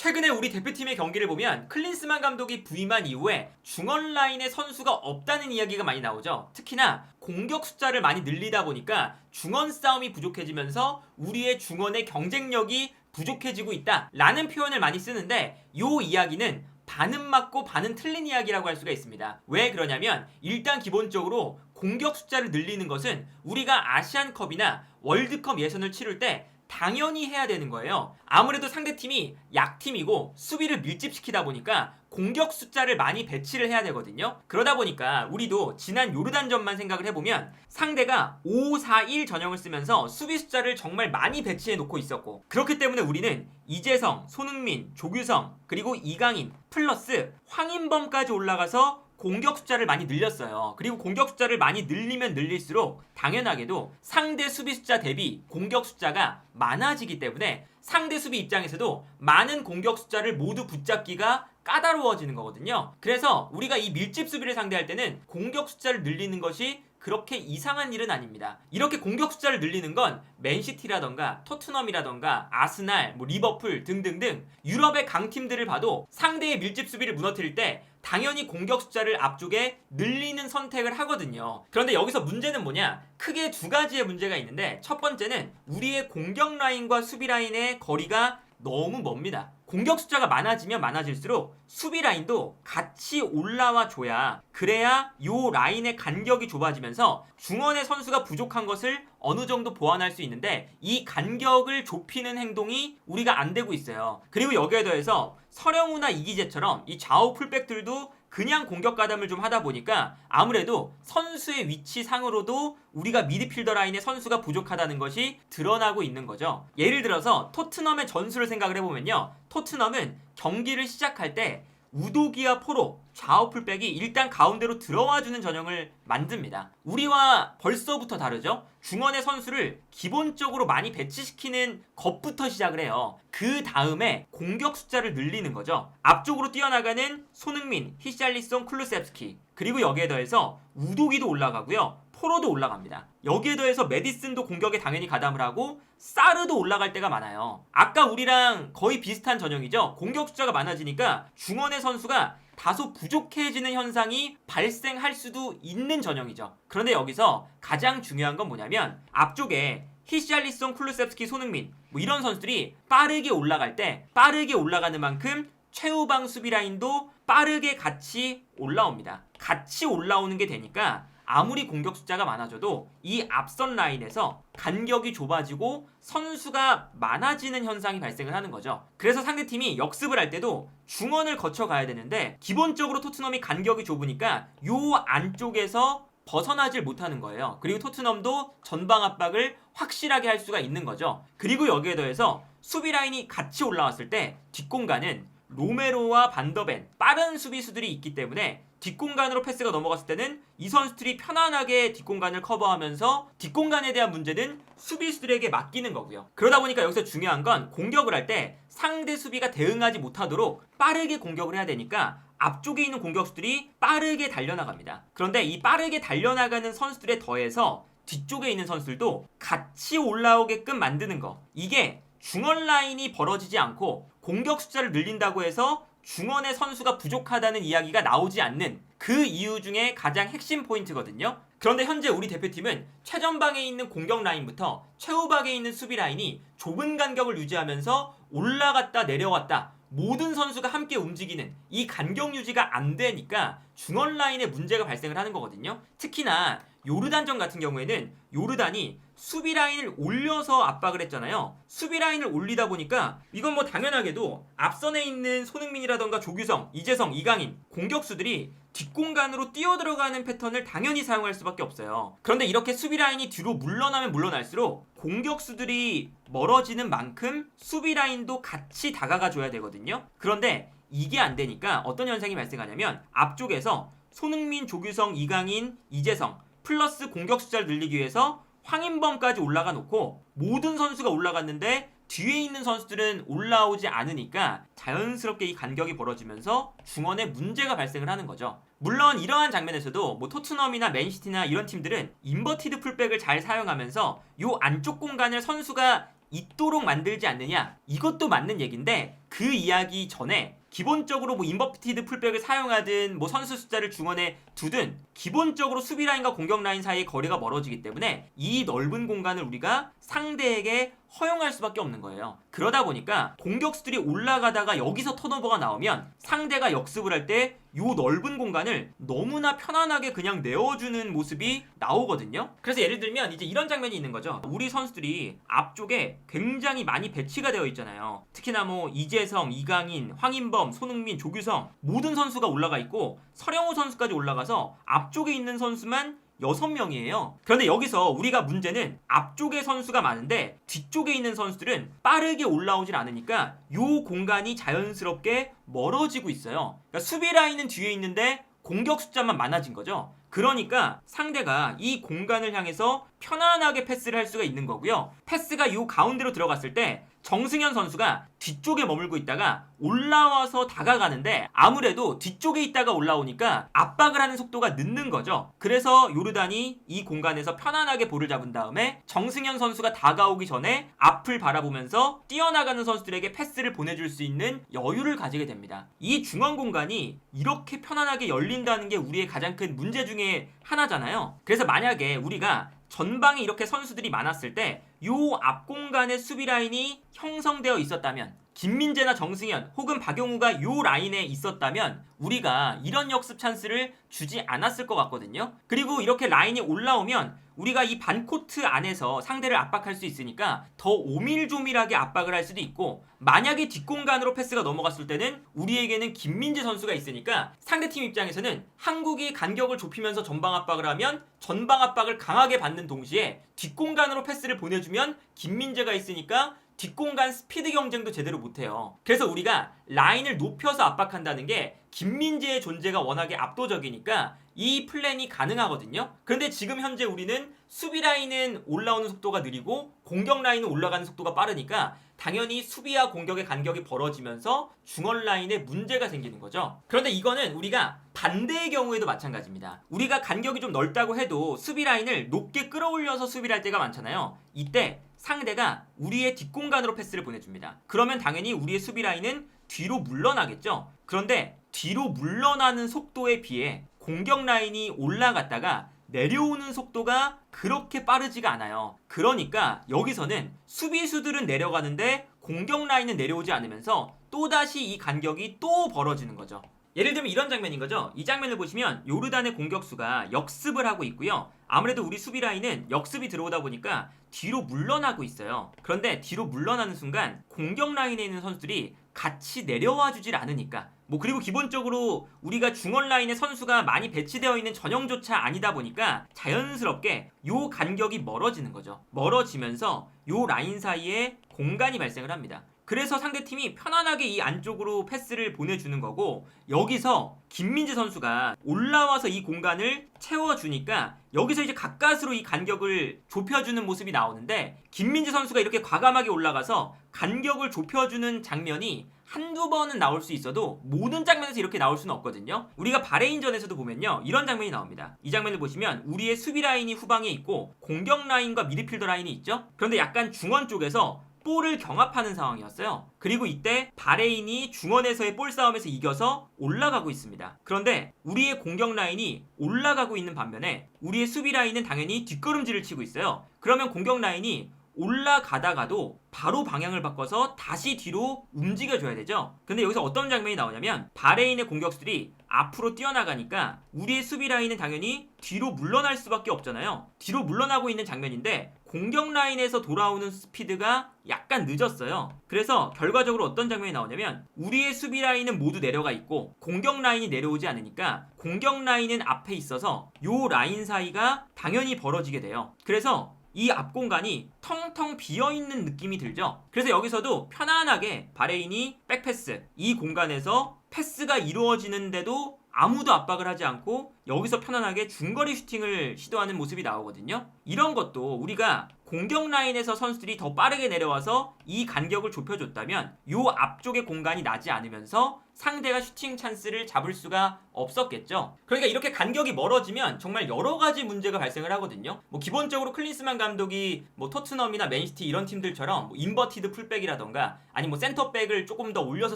최근에 우리 대표팀의 경기를 보면 클린스만 감독이 부임한 이후에 중원 라인에 선수가 없다는 이야기가 많이 나오죠. 특히나 공격 숫자를 많이 늘리다 보니까 중원 싸움이 부족해지면서 우리의 중원의 경쟁력이 부족해지고 있다라는 표현을 많이 쓰는데 이 이야기는 반은 맞고 반은 틀린 이야기라고 할 수가 있습니다. 왜 그러냐면 일단 기본적으로 공격 숫자를 늘리는 것은 우리가 아시안컵이나 월드컵 예선을 치를 때 당연히 해야 되는 거예요. 아무래도 상대팀이 약팀이고 수비를 밀집시키다 보니까 공격 숫자를 많이 배치를 해야 되거든요. 그러다 보니까 우리도 지난 요르단전만 생각을 해보면 상대가 5-4-1 전형을 쓰면서 수비 숫자를 정말 많이 배치해 놓고 있었고 그렇기 때문에 우리는 이재성, 손흥민, 조규성 그리고 이강인 플러스 황인범까지 올라가서 공격 숫자를 많이 늘렸어요. 그리고 공격 숫자를 많이 늘리면 늘릴수록 당연하게도 상대 수비 숫자 대비 공격 숫자가 많아지기 때문에 상대 수비 입장에서도 많은 공격 숫자를 모두 붙잡기가 까다로워지는 거거든요. 그래서 우리가 이 밀집 수비를 상대할 때는 공격 숫자를 늘리는 것이 그렇게 이상한 일은 아닙니다. 이렇게 공격 숫자를 늘리는 건 맨시티라던가 토트넘이라던가 아스날, 뭐 리버풀 등등등 유럽의 강팀들을 봐도 상대의 밀집 수비를 무너뜨릴 때 당연히 공격 숫자를 앞쪽에 늘리는 선택을 하거든요. 그런데 여기서 문제는 뭐냐? 크게 두 가지의 문제가 있는데 첫 번째는 우리의 공격 라인과 수비 라인의 거리가 너무 멉니다. 공격 숫자가 많아지면 많아질수록 수비 라인도 같이 올라와 줘야 그래야 요 라인의 간격이 좁아지면서 중원의 선수가 부족한 것을 어느 정도 보완할 수 있는데 이 간격을 좁히는 행동이 우리가 안 되고 있어요. 그리고 여기에 더해서 서령우나 이기재처럼 이 좌우 풀백들도 그냥 공격 가담을 좀 하다 보니까 아무래도 선수의 위치 상으로도 우리가 미드필더 라인에 선수가 부족하다는 것이 드러나고 있는 거죠. 예를 들어서 토트넘의 전술을 생각을 해보면요. 토트넘은 경기를 시작할 때 우도기와 포로 좌우 풀백이 일단 가운데로 들어와주는 전형을 만듭니다. 우리와 벌써부터 다르죠? 중원의 선수를 기본적으로 많이 배치시키는 것부터 시작을 해요. 그 다음에 공격 숫자를 늘리는 거죠. 앞쪽으로 뛰어나가는 손흥민, 히샬리송, 쿨루셉스키 그리고 여기에 더해서 우도기도 올라가고요. 포로도 올라갑니다. 여기에 더해서 메디슨도 공격에 당연히 가담을 하고 사르도 올라갈 때가 많아요. 아까 우리랑 거의 비슷한 전형이죠. 공격 숫자가 많아지니까 중원의 선수가 다소 부족해지는 현상이 발생할 수도 있는 전형이죠. 그런데 여기서 가장 중요한 건 뭐냐면 앞쪽에 히샬리송, 쿨루셉스키, 손흥민 뭐 이런 선수들이 빠르게 올라갈 때 빠르게 올라가는 만큼 최후방 수비 라인도 빠르게 같이 올라옵니다. 같이 올라오는 게 되니까 아무리 공격 숫자가 많아져도 이 앞선 라인에서 간격이 좁아지고 선수가 많아지는 현상이 발생을 하는 거죠. 그래서 상대팀이 역습을 할 때도 중원을 거쳐 가야 되는데 기본적으로 토트넘이 간격이 좁으니까 요 안쪽에서 벗어나질 못하는 거예요. 그리고 토트넘도 전방 압박을 확실하게 할 수가 있는 거죠. 그리고 여기에 더해서 수비 라인이 같이 올라왔을 때 뒷공간은 로메로와 반더벤 빠른 수비수들이 있기 때문에 뒷공간으로 패스가 넘어갔을 때는 이 선수들이 편안하게 뒷공간을 커버하면서 뒷공간에 대한 문제는 수비수들에게 맡기는 거고요. 그러다 보니까 여기서 중요한 건 공격을 할 때 상대 수비가 대응하지 못하도록 빠르게 공격을 해야 되니까 앞쪽에 있는 공격수들이 빠르게 달려나갑니다. 그런데 이 빠르게 달려나가는 선수들에 더해서 뒤쪽에 있는 선수들도 같이 올라오게끔 만드는 거. 이게 중원 라인이 벌어지지 않고 공격 숫자를 늘린다고 해서 중원의 선수가 부족하다는 이야기가 나오지 않는 그 이유 중에 가장 핵심 포인트거든요. 그런데 현재 우리 대표팀은 최전방에 있는 공격 라인부터 최후방에 있는 수비 라인이 좁은 간격을 유지하면서 올라갔다 내려왔다 모든 선수가 함께 움직이는 이 간격 유지가 안 되니까 중원 라인에 문제가 발생을 하는 거거든요. 특히나 요르단전 같은 경우에는 요르단이 수비 라인을 올려서 압박을 했잖아요. 수비 라인을 올리다 보니까 이건 뭐 당연하게도 앞선에 있는 손흥민이라던가 조규성, 이재성, 이강인 공격수들이 뒷공간으로 뛰어들어가는 패턴을 당연히 사용할 수밖에 없어요. 그런데 이렇게 수비 라인이 뒤로 물러나면 물러날수록 공격수들이 멀어지는 만큼 수비 라인도 같이 다가가 줘야 되거든요. 그런데 이게 안 되니까 어떤 현상이 발생하냐면 앞쪽에서 손흥민, 조규성, 이강인, 이재성 플러스 공격 숫자를 늘리기 위해서 황인범까지 올라가 놓고 모든 선수가 올라갔는데 뒤에 있는 선수들은 올라오지 않으니까 자연스럽게 이 간격이 벌어지면서 중원에 문제가 발생을 하는 거죠. 물론 이러한 장면에서도 뭐 토트넘이나 맨시티나 이런 팀들은 인버티드 풀백을 잘 사용하면서 요 안쪽 공간을 선수가 있도록 만들지 않느냐 이것도 맞는 얘기인데 그 이야기 전에 기본적으로 뭐 인버티드 풀백을 사용하든 뭐 선수 숫자를 중원에 두든 기본적으로 수비 라인과 공격 라인 사이의 거리가 멀어지기 때문에 이 넓은 공간을 우리가 상대에게 허용할 수밖에 없는 거예요. 그러다 보니까 공격수들이 올라가다가 여기서 턴오버가 나오면 상대가 역습을 할 때 요 넓은 공간을 너무나 편안하게 그냥 내어주는 모습이 나오거든요. 그래서 예를 들면 이제 이런 장면이 있는 거죠. 우리 선수들이 앞쪽에 굉장히 많이 배치가 되어 있잖아요. 특히나 뭐 이재성, 이강인, 황인범, 손흥민, 조규성 모든 선수가 올라가 있고 서령우 선수까지 올라가서 앞쪽에 있는 선수만 6명이에요. 그런데 여기서 우리가 문제는 앞쪽에 선수가 많은데 뒤쪽에 있는 선수들은 빠르게 올라오질 않으니까 요 공간이 자연스럽게 멀어지고 있어요. 그러니까 수비 라인은 뒤에 있는데 공격 숫자만 많아진 거죠. 그러니까 상대가 이 공간을 향해서 편안하게 패스를 할 수가 있는 거고요. 패스가 요 가운데로 들어갔을 때 정승현 선수가 뒤쪽에 머물고 있다가 올라와서 다가가는데 아무래도 뒤쪽에 있다가 올라오니까 압박을 하는 속도가 늦는 거죠. 그래서 요르단이 이 공간에서 편안하게 볼을 잡은 다음에 정승현 선수가 다가오기 전에 앞을 바라보면서 뛰어나가는 선수들에게 패스를 보내줄 수 있는 여유를 가지게 됩니다. 이 중앙 공간이 이렇게 편안하게 열린다는 게 우리의 가장 큰 문제 중에 하나잖아요. 그래서 만약에 우리가 전방에 이렇게 선수들이 많았을 때 요 앞 공간의 수비 라인이 형성되어 있었다면 김민재나 정승현 혹은 박용우가 요 라인에 있었다면 우리가 이런 역습 찬스를 주지 않았을 것 같거든요. 그리고 이렇게 라인이 올라오면 우리가 이 반코트 안에서 상대를 압박할 수 있으니까 더 오밀조밀하게 압박을 할 수도 있고 만약에 뒷공간으로 패스가 넘어갔을 때는 우리에게는 김민재 선수가 있으니까 상대팀 입장에서는 한국이 간격을 좁히면서 전방 압박을 하면 전방 압박을 강하게 받는 동시에 뒷공간으로 패스를 보내주면 김민재가 있으니까 뒷공간 스피드 경쟁도 제대로 못해요. 그래서 우리가 라인을 높여서 압박한다는 게 김민재의 존재가 워낙에 압도적이니까 이 플랜이 가능하거든요. 그런데 지금 현재 우리는 수비 라인은 올라오는 속도가 느리고 공격 라인은 올라가는 속도가 빠르니까 당연히 수비와 공격의 간격이 벌어지면서 중원 라인에 문제가 생기는 거죠. 그런데 이거는 우리가 반대의 경우에도 마찬가지입니다. 우리가 간격이 좀 넓다고 해도 수비 라인을 높게 끌어올려서 수비를 할 때가 많잖아요. 이때 상대가 우리의 뒷공간으로 패스를 보내줍니다. 그러면 당연히 우리의 수비 라인은 뒤로 물러나겠죠. 그런데 뒤로 물러나는 속도에 비해 공격 라인이 올라갔다가 내려오는 속도가 그렇게 빠르지가 않아요. 그러니까 여기서는 수비수들은 내려가는데 공격 라인은 내려오지 않으면서 또다시 이 간격이 또 벌어지는 거죠. 예를 들면 이런 장면인 거죠. 이 장면을 보시면 요르단의 공격수가 역습을 하고 있고요. 아무래도 우리 수비 라인은 역습이 들어오다 보니까 뒤로 물러나고 있어요. 그런데 뒤로 물러나는 순간 공격 라인에 있는 선수들이 같이 내려와 주질 않으니까 뭐 그리고 기본적으로 우리가 중원 라인에 선수가 많이 배치되어 있는 전형조차 아니다 보니까 자연스럽게 요 간격이 멀어지는 거죠. 멀어지면서 요 라인 사이에 공간이 발생을 합니다. 그래서 상대팀이 편안하게 이 안쪽으로 패스를 보내주는 거고 여기서 김민재 선수가 올라와서 이 공간을 채워주니까 여기서 이제 가까스로 이 간격을 좁혀주는 모습이 나오는데 김민재 선수가 이렇게 과감하게 올라가서 간격을 좁혀주는 장면이 한두 번은 나올 수 있어도 모든 장면에서 이렇게 나올 수는 없거든요. 우리가 바레인전에서도 보면요. 이런 장면이 나옵니다. 이 장면을 보시면 우리의 수비 라인이 후방에 있고 공격 라인과 미드필더 라인이 있죠. 그런데 약간 중원 쪽에서 볼을 경합하는 상황이었어요. 그리고 이때 바레인이 중원에서의 볼 싸움에서 이겨서 올라가고 있습니다. 그런데 우리의 공격 라인이 올라가고 있는 반면에 우리의 수비 라인은 당연히 뒷걸음질을 치고 있어요. 그러면 공격 라인이 올라가다가도 바로 방향을 바꿔서 다시 뒤로 움직여줘야 되죠. 근데 여기서 어떤 장면이 나오냐면 바레인의 공격수들이 앞으로 뛰어나가니까 우리의 수비 라인은 당연히 뒤로 물러날 수밖에 없잖아요. 뒤로 물러나고 있는 장면인데 공격 라인에서 돌아오는 스피드가 약간 늦었어요. 그래서 결과적으로 어떤 장면이 나오냐면 우리의 수비 라인은 모두 내려가 있고 공격 라인이 내려오지 않으니까 공격 라인은 앞에 있어서 요 라인 사이가 당연히 벌어지게 돼요. 그래서 이 앞 공간이 텅텅 비어 있는 느낌이 들죠. 그래서 여기서도 편안하게 바레인이 백패스 이 공간에서 패스가 이루어지는데도 아무도 압박을 하지 않고 여기서 편안하게 중거리 슈팅을 시도하는 모습이 나오거든요. 이런 것도 우리가 공격 라인에서 선수들이 더 빠르게 내려와서 이 간격을 좁혀줬다면 요 앞쪽의 공간이 나지 않으면서 상대가 슈팅 찬스를 잡을 수가 없었겠죠. 그러니까 이렇게 간격이 멀어지면 정말 여러 가지 문제가 발생을 하거든요. 뭐 기본적으로 클린스만 감독이 뭐 토트넘이나 맨시티 이런 팀들처럼 뭐 인버티드 풀백이라던가 아니 뭐 센터백을 조금 더 올려서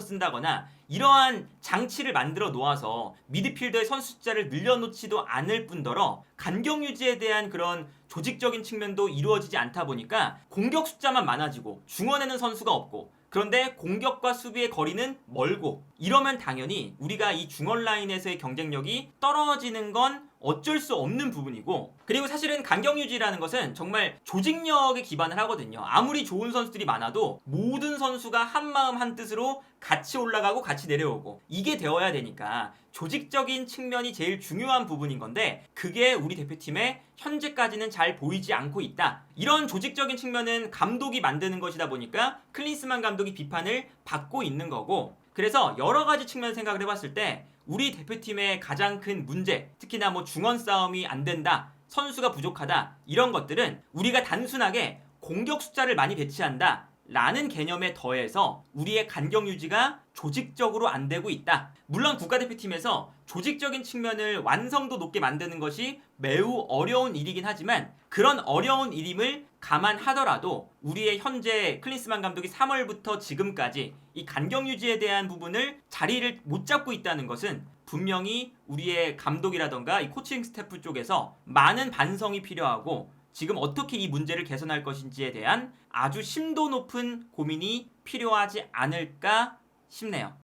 쓴다거나 이러한 장치를 만들어 놓아서 미드필더의 선수 숫자를 늘려놓지도 않을 뿐더러 간격 유지에 대한 그런 조직적인 측면도 이루어지지 않다 보니까 공격 숫자만 많아지고 중원에는 선수가 없고 그런데 공격과 수비의 거리는 멀고 이러면 당연히 우리가 이 중원 라인에서의 경쟁력이 떨어지는 건 어쩔 수 없는 부분이고 그리고 사실은 간격 유지라는 것은 정말 조직력에 기반을 하거든요. 아무리 좋은 선수들이 많아도 모든 선수가 한 마음 한 뜻으로 같이 올라가고 같이 내려오고 이게 되어야 되니까 조직적인 측면이 제일 중요한 부분인 건데 그게 우리 대표팀에 현재까지는 잘 보이지 않고 있다. 이런 조직적인 측면은 감독이 만드는 것이다 보니까 클린스만 감독이 비판을 받고 있는 거고 그래서 여러 가지 측면 생각을 해봤을 때 우리 대표팀의 가장 큰 문제, 특히나 뭐 중원 싸움이 안 된다, 선수가 부족하다 이런 것들은 우리가 단순하게 공격 숫자를 많이 배치한다. 라는 개념에 더해서 우리의 간격 유지가 조직적으로 안 되고 있다. 물론 국가대표팀에서 조직적인 측면을 완성도 높게 만드는 것이 매우 어려운 일이긴 하지만 그런 어려운 일임을 감안하더라도 우리의 현재 클린스만 감독이 3월부터 지금까지 이 간격 유지에 대한 부분을 자리를 못 잡고 있다는 것은 분명히 우리의 감독이라던가 이 코칭 스태프 쪽에서 많은 반성이 필요하고 지금 어떻게 이 문제를 개선할 것인지에 대한 아주 심도 높은 고민이 필요하지 않을까 싶네요.